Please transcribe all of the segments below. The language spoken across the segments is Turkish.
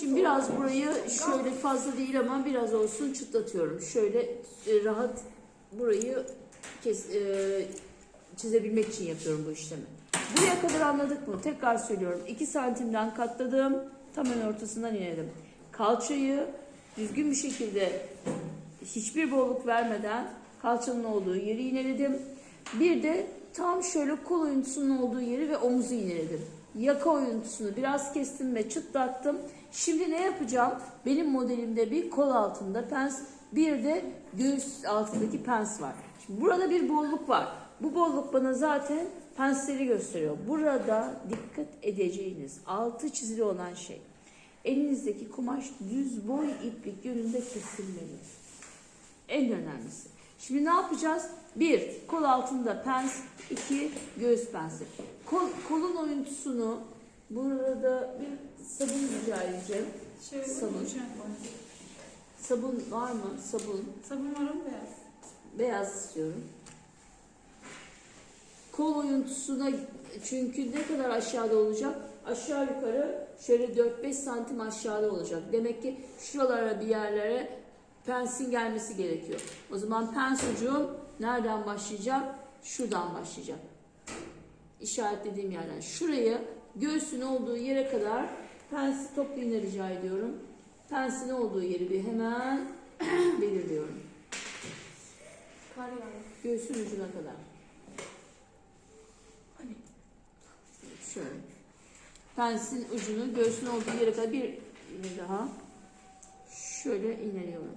Şimdi biraz burayı şöyle fazla değil ama biraz olsun çıtlatıyorum. Şöyle e, rahat burayı kes, e, çizebilmek için yapıyorum bu işlemi. Buraya kadar anladık mı? Tekrar söylüyorum. 2 santimden katladım. Tam ön ortasından inelim. Kalçayı düzgün bir şekilde hiçbir bolluk vermeden kalçanın olduğu yeri ineledim. Bir de tam şöyle kol oyuntusunun olduğu yeri ve omuzu ineledim. Yaka oyuntusunu biraz kestim ve çıtlattım. Şimdi ne yapacağım? Benim modelimde bir kol altında pens, bir de göğüs altındaki pens var. Şimdi burada bir bolluk var. Bu bolluk bana zaten pensleri gösteriyor. Burada dikkat edeceğiniz altı çizili olan şey. Elinizdeki kumaş düz boy iplik yönünde kesilmeli. En önemlisi. Şimdi ne yapacağız? Bir, kol altında pens. iki göğüs pensi. Kol, kolun oyuntusunu burada bir sabun rica edeceğim. Şey, Sabun. koy. Sabun var mı? Sabun. Sabun var mı beyaz? Beyaz istiyorum. Kol oyuntusuna çünkü ne kadar aşağıda olacak? Aşağı yukarı şöyle 4-5 santim aşağıda olacak. Demek ki şuralara bir yerlere pensin gelmesi gerekiyor. O zaman pens ucum nereden başlayacak? Şuradan başlayacak. İşaretlediğim yerden. Şurayı göğsün olduğu yere kadar pensi toplayın rica ediyorum. Pensin olduğu yeri bir hemen belirliyorum. Kar yağıyor. Göğsün ucuna kadar. Hani şöyle. Pensin ucunu göğsün olduğu yere kadar bir daha. Şöyle ineliyorum.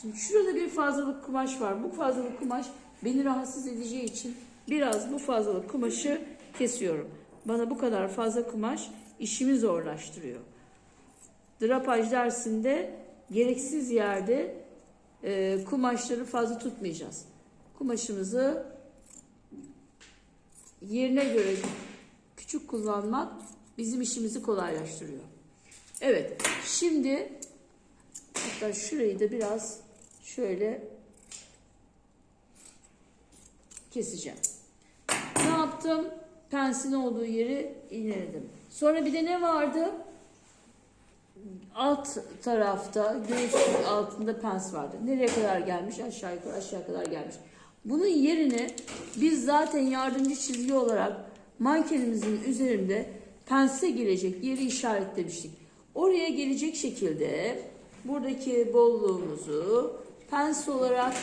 Şimdi şurada bir fazlalık kumaş var. Bu fazlalık kumaş beni rahatsız edeceği için biraz bu fazlalık kumaşı kesiyorum. Bana bu kadar fazla kumaş işimi zorlaştırıyor. Drapaj dersinde gereksiz yerde e, kumaşları fazla tutmayacağız. Kumaşımızı yerine göre küçük kullanmak bizim işimizi kolaylaştırıyor. Evet, şimdi hatta şurayı da biraz şöyle keseceğim. Ne yaptım? Pensin olduğu yeri iğneledim. Sonra bir de ne vardı? alt tarafta göğüs altında pens vardı. Nereye kadar gelmiş? Aşağı yukarı aşağı kadar gelmiş. Bunun yerine biz zaten yardımcı çizgi olarak mankenimizin üzerinde pense gelecek yeri işaretlemiştik. Oraya gelecek şekilde buradaki bolluğumuzu pens olarak